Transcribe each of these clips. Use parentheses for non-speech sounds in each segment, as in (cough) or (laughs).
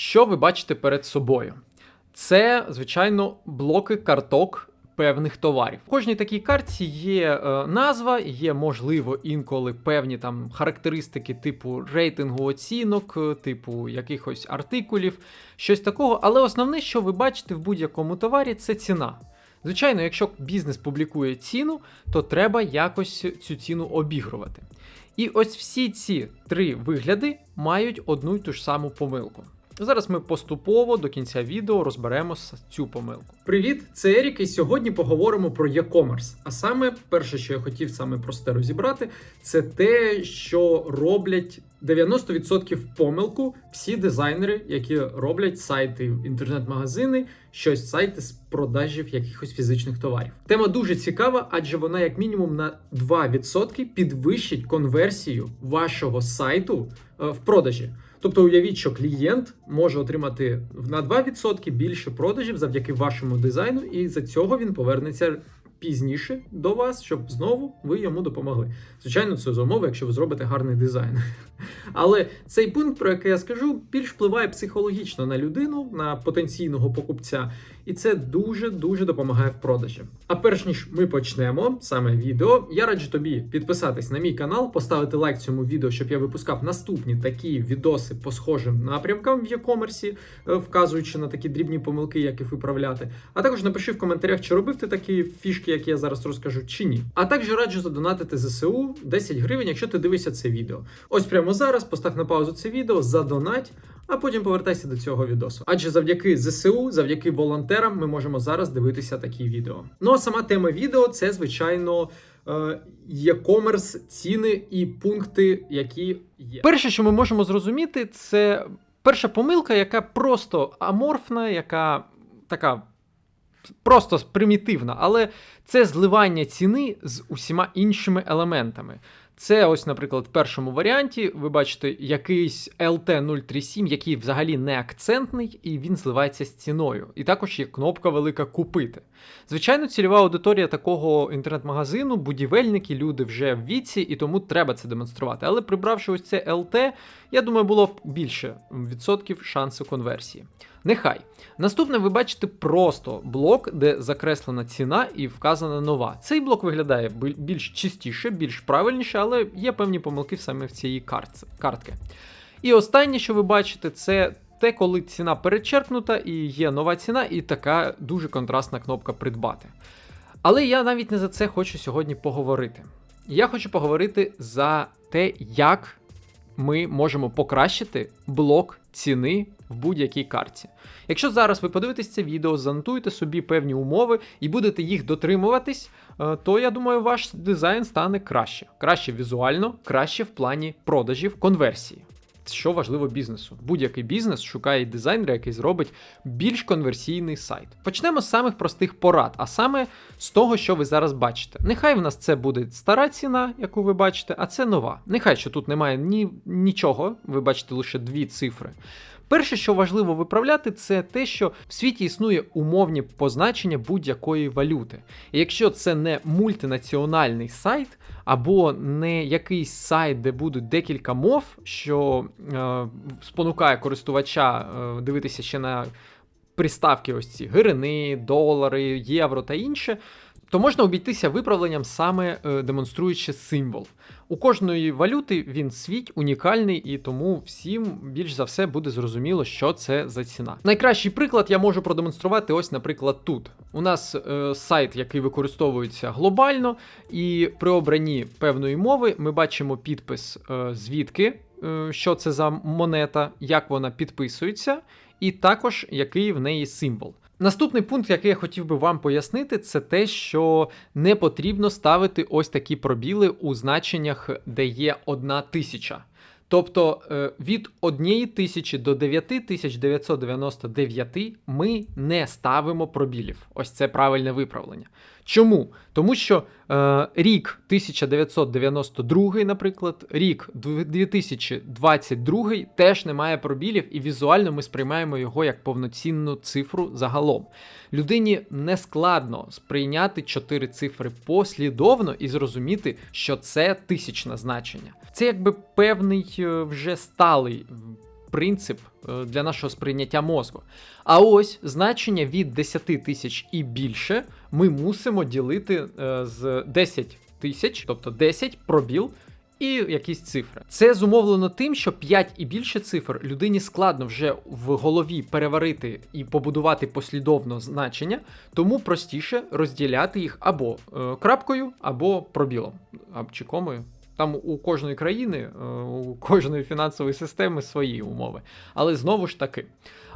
що ви бачите перед собою? Це, звичайно, блоки карток певних товарів. В кожній такій картці є е, назва, є, можливо, інколи певні там характеристики типу рейтингу оцінок, е, типу якихось артикулів, щось такого. Але основне, що ви бачите в будь-якому товарі, це ціна. Звичайно, якщо бізнес публікує ціну, то треба якось цю ціну обігрувати. І ось всі ці три вигляди мають одну й ту ж саму помилку. Зараз ми поступово до кінця відео розберемо цю помилку. Привіт, це Ерік, і сьогодні поговоримо про e-commerce. А саме перше, що я хотів саме просте розібрати, це те, що роблять 90% помилку всі дизайнери, які роблять сайти, інтернет-магазини, щось сайти з продажів якихось фізичних товарів. Тема дуже цікава, адже вона як мінімум на 2% підвищить конверсію вашого сайту е, в продажі. Тобто уявіть, що клієнт може отримати на 2% більше продажів завдяки вашому дизайну, і за цього він повернеться пізніше до вас, щоб знову ви йому допомогли. Звичайно, це за умови, якщо ви зробите гарний дизайн. (laughs) Але цей пункт, про який я скажу, більш впливає психологічно на людину, на потенційного покупця, і це дуже дуже допомагає в продажі. А перш ніж ми почнемо саме відео, я раджу тобі підписатись на мій канал, поставити лайк цьому відео, щоб я випускав наступні такі відоси по схожим напрямкам в e-commerce, е, вказуючи на такі дрібні помилки, як їх виправляти. А також напиши в коментарях, чи робив ти такі фішки, які я зараз розкажу, чи ні. А також раджу задонатити ЗСУ 10 гривень, якщо ти дивишся це відео. Ось прямо зараз постав на паузу це відео, задонать. А потім повертайся до цього відосу. Адже завдяки ЗСУ, завдяки волонтерам, ми можемо зараз дивитися такі відео. Ну а сама тема відео це, звичайно, е, e-commerce, ціни і пункти, які є. Перше, що ми можемо зрозуміти, це перша помилка, яка просто аморфна, яка така просто примітивна, але це зливання ціни з усіма іншими елементами. Це ось, наприклад, в першому варіанті ви бачите якийсь LT037, який взагалі не акцентний, і він зливається з ціною. І також є кнопка велика купити. Звичайно, цільова аудиторія такого інтернет-магазину, будівельники, люди вже в віці, і тому треба це демонструвати. Але прибравши ось це LT, я думаю, було б більше відсотків шансу конверсії. Нехай. Наступне ви бачите просто блок, де закреслена ціна і вказана нова. Цей блок виглядає більш чистіше, більш правильніше, але є певні помилки саме в цій картці. І останнє, що ви бачите, це те, коли ціна перечеркнута і є нова ціна, і така дуже контрастна кнопка придбати. Але я навіть не за це хочу сьогодні поговорити. Я хочу поговорити за те, як ми можемо покращити блок ціни в будь-якій карті. Якщо зараз ви подивитесь це відео, занотуєте собі певні умови і будете їх дотримуватись, е, то я думаю, ваш дизайн стане краще. Краще візуально, краще в плані продажів, конверсії. Що важливо бізнесу. Будь-який бізнес шукає дизайнера, який зробить більш конверсійний сайт. Почнемо з самих простих порад, а саме з того, що ви зараз бачите. Нехай в нас це буде стара ціна, яку ви бачите, а це нова. Нехай що тут немає ні, нічого, ви бачите лише дві цифри. Перше, що важливо виправляти, це те, що в світі існує умовні позначення будь-якої валюти. І якщо це не мультинаціональний сайт, або не якийсь сайт, де будуть декілька мов, що е, спонукає користувача е, дивитися ще на приставки ось ці гривни, долари, євро та інше, то можна обійтися виправленням саме е, демонструючи символ. У кожної валюти він свій унікальний, і тому всім більш за все буде зрозуміло, що це за ціна. Найкращий приклад я можу продемонструвати ось, наприклад, тут. У нас е, сайт, який використовується глобально, і при обранні певної мови ми бачимо підпис е, звідки, е, що це за монета, як вона підписується, і також який в неї символ. Наступний пункт, який я хотів би вам пояснити, це те, що не потрібно ставити ось такі пробіли у значеннях, де є одна тисяча. Тобто е, від 1 тисячі до 9999 ми не ставимо пробілів. Ось це правильне виправлення. Чому? Тому що е, рік 1992, наприклад, рік 2022 теж не має пробілів, і візуально ми сприймаємо його як повноцінну цифру загалом. Людині не складно сприйняти чотири цифри послідовно і зрозуміти, що це тисячне значення. Це якби певний е, вже сталий принцип е, для нашого сприйняття мозку. А ось значення від 10 тисяч і більше ми мусимо ділити е, з 10 тисяч, тобто 10 пробіл. І якісь цифри. Це зумовлено тим, що 5 і більше цифр людині складно вже в голові переварити і побудувати послідовно значення, тому простіше розділяти їх або е, крапкою, або пробілом, або чи комою. Там у кожної країни, е, у кожної фінансової системи свої умови. Але знову ж таки,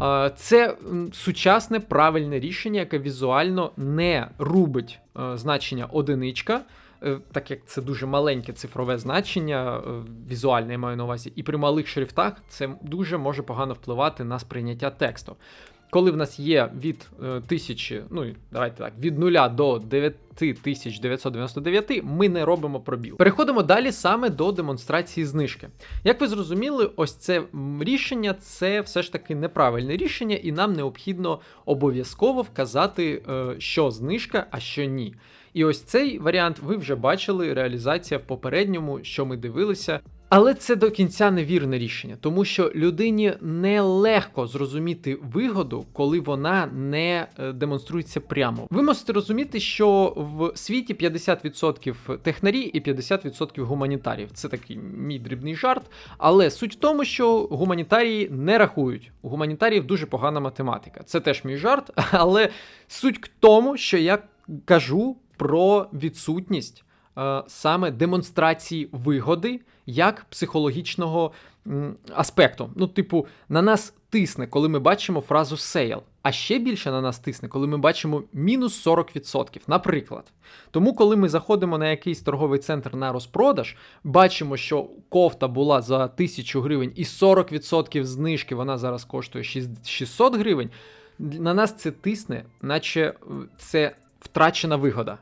е, це сучасне правильне рішення, яке візуально не рубить е, значення одиничка. Так як це дуже маленьке цифрове значення, візуальне я маю на увазі, і при малих шрифтах це дуже може погано впливати на сприйняття тексту. Коли в нас є від е, тисячі, ну давайте так, від 0 до 9999, ми не робимо пробіл. Переходимо далі саме до демонстрації знижки. Як ви зрозуміли, ось це рішення це все ж таки неправильне рішення, і нам необхідно обов'язково вказати, е, що знижка, а що ні. І ось цей варіант ви вже бачили, реалізація в попередньому, що ми дивилися. Але це до кінця невірне рішення, тому що людині нелегко зрозуміти вигоду, коли вона не е, демонструється прямо. Ви мусите розуміти, що в світі 50% технарі і 50% гуманітарів. Це такий мій дрібний жарт. Але суть в тому, що гуманітарії не рахують. У гуманітаріїв дуже погана математика. Це теж мій жарт, (laughs) але суть в тому, що я кажу про відсутність саме демонстрації вигоди як психологічного аспекту. Ну, типу, на нас тисне, коли ми бачимо фразу сейл, а ще більше на нас тисне, коли ми бачимо мінус 40%, наприклад. Тому, коли ми заходимо на якийсь торговий центр на розпродаж, бачимо, що кофта була за 1000 гривень і 40% знижки вона зараз коштує 600 гривень. На нас це тисне, наче е, це втрачена вигода.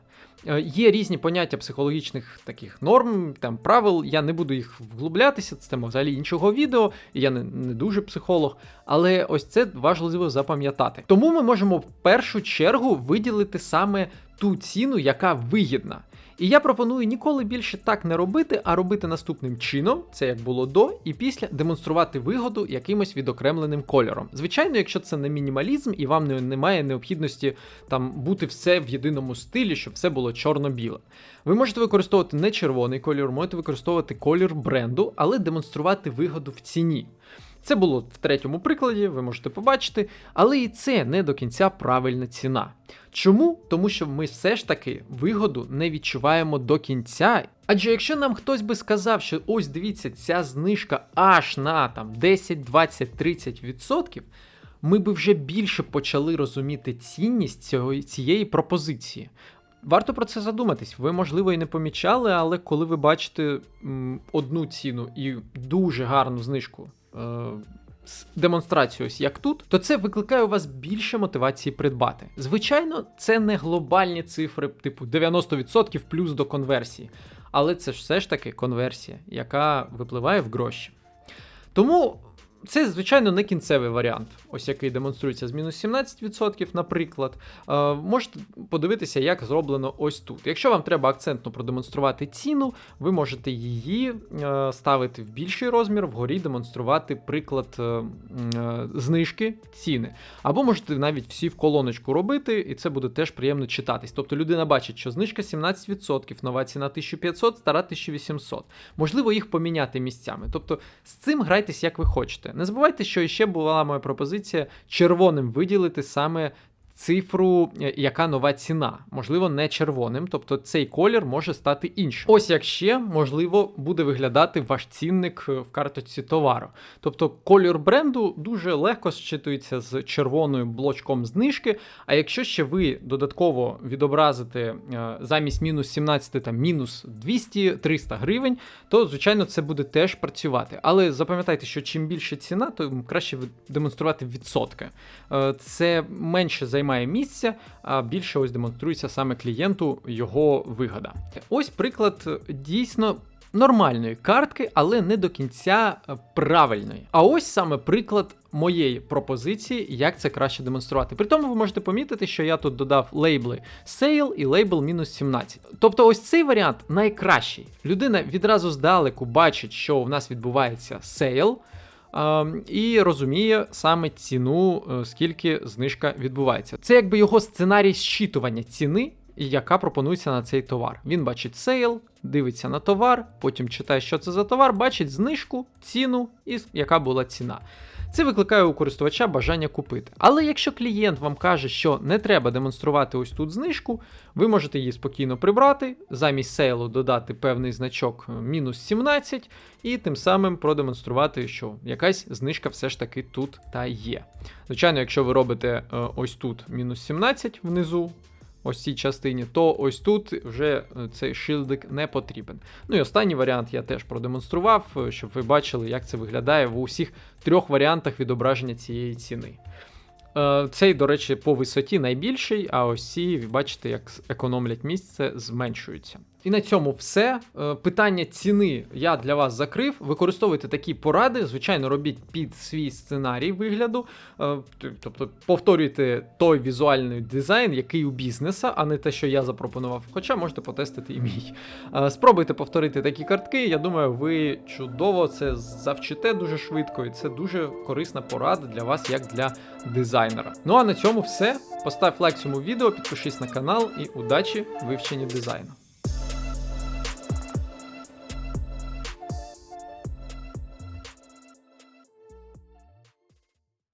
Е, Є різні поняття психологічних таких норм, там правил. Я не буду їх вглублятися, це тема взагалі іншого відео, і я не, не дуже психолог. Але ось це важливо запам'ятати. Тому ми можемо в першу чергу виділити саме ту ціну, яка вигідна. І я пропоную ніколи більше так не робити, а робити наступним чином, це як було до, і після демонструвати вигоду якимось відокремленим кольором. Звичайно, якщо це не мінімалізм і вам немає необхідності там бути все в єдиному стилі, щоб все було чорно-біле. Ви можете використовувати не червоний кольор, можете використовувати колір бренду, але демонструвати вигоду в ціні. Це було в третьому прикладі, ви можете побачити, але і це не до кінця правильна ціна. Чому? Тому що ми все ж таки вигоду не відчуваємо до кінця. Адже якщо нам хтось би сказав, що ось дивіться, ця знижка аж на там 10, 20, 30%, ми би вже більше почали розуміти цінність цього, цієї пропозиції. Варто про це задуматись. Ви, можливо, і не помічали, але коли ви бачите м, одну ціну і дуже гарну знижку. Е, з демонстрацією, ось як тут, то це викликає у вас більше мотивації придбати. Звичайно, це не глобальні цифри, типу 90% плюс до конверсії, але це ж все ж таки конверсія, яка випливає в гроші. Тому це, звичайно, не кінцевий варіант, ось який демонструється з мінус 17%, наприклад. Е, можете подивитися, як зроблено ось тут. Якщо вам треба акцентно продемонструвати ціну, ви можете її е, ставити в більший розмір, вгорі демонструвати приклад е, знижки ціни. Або можете навіть всі в колоночку робити, і це буде теж приємно читатись. Тобто людина бачить, що знижка 17%, нова ціна 1500, стара 1800. Можливо, їх поміняти місцями. Тобто з цим грайтесь як ви хочете. Не забувайте, що ще була моя пропозиція червоним виділити саме цифру, е, яка нова ціна. Можливо, не червоним, тобто цей колір може стати іншим. Ось як ще можливо буде виглядати ваш цінник е, в карточці товару. Тобто колір бренду дуже легко зчитується з червоною блочком знижки. А якщо ще ви додатково відобразите е, замість мінус 17 там мінус 200-300 гривень, то звичайно це буде теж працювати. Але запам'ятайте, що чим більше ціна, то краще демонструвати відсотки. Це менше займає місця, а більше ось демонструється саме клієнту його вигода. Ось приклад е, дійсно. Нормальної картки, але не до кінця е, правильної. А ось саме приклад моєї пропозиції, як це краще демонструвати. При тому ви можете помітити, що я тут додав лейбли Sale і лейбл мінус 17. Тобто, ось цей варіант найкращий. Людина відразу здалеку бачить, що в нас відбувається сейл. І розуміє саме ціну, е, скільки знижка відбувається. Це якби його сценарій зчитування ціни, яка пропонується на цей товар. Він бачить сейл, дивиться на товар, потім читає, що це за товар, бачить знижку, ціну і яка була ціна. Це викликає у користувача бажання купити. Але якщо клієнт вам каже, що не треба демонструвати ось тут знижку, ви можете її спокійно прибрати, замість сейлу додати певний значок е, мінус 17, і тим самим продемонструвати, що якась знижка все ж таки тут та є. Звичайно, якщо ви робите е, ось тут мінус 17 внизу, ось цій частині, то ось тут вже е, цей шилдик не потрібен. Ну і останній варіант я теж продемонстрував, е, щоб ви бачили, як це виглядає в усіх трьох варіантах відображення цієї ціни. Е, Цей, до речі, по висоті найбільший, а ось ці, бачите, як економлять місце, зменшуються. І на цьому все. Е, Питання ціни я для вас закрив. Використовуйте такі поради. Звичайно, робіть під свій сценарій вигляду. Е, Тобто повторюйте той візуальний дизайн, який у бізнеса, а не те, що я запропонував. Хоча можете потестити і мій. Е, Спробуйте повторити такі картки. Я думаю, ви чудово це завчите дуже швидко, і це дуже корисна порада для вас, як для дизайнера. Ну а на цьому все. Постав лайк цьому відео, підпишись на канал і удачі в вивченні дизайну.